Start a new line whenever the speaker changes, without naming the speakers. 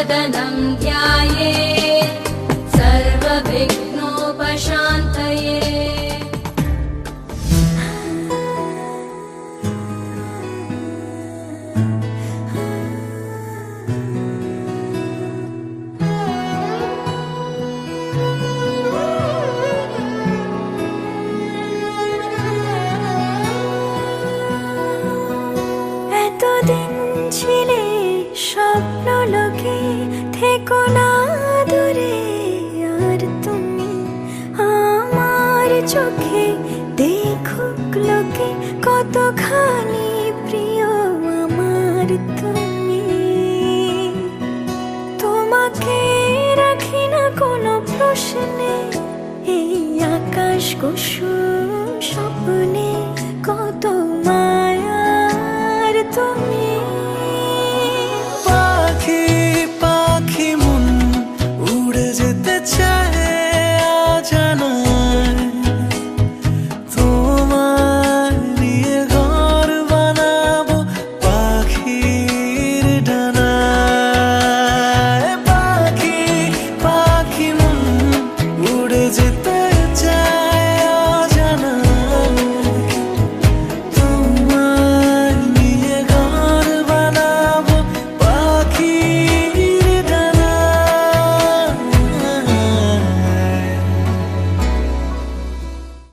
वदनं ध्या
থেকো আর তুমি আমার চোখে দেখুক লোকে কতখানি প্রিয় আমার তুমি তোমাকে রাখি না কোনো প্রশ্নে এই আকাশ কুসুম স্বপ্নে
turn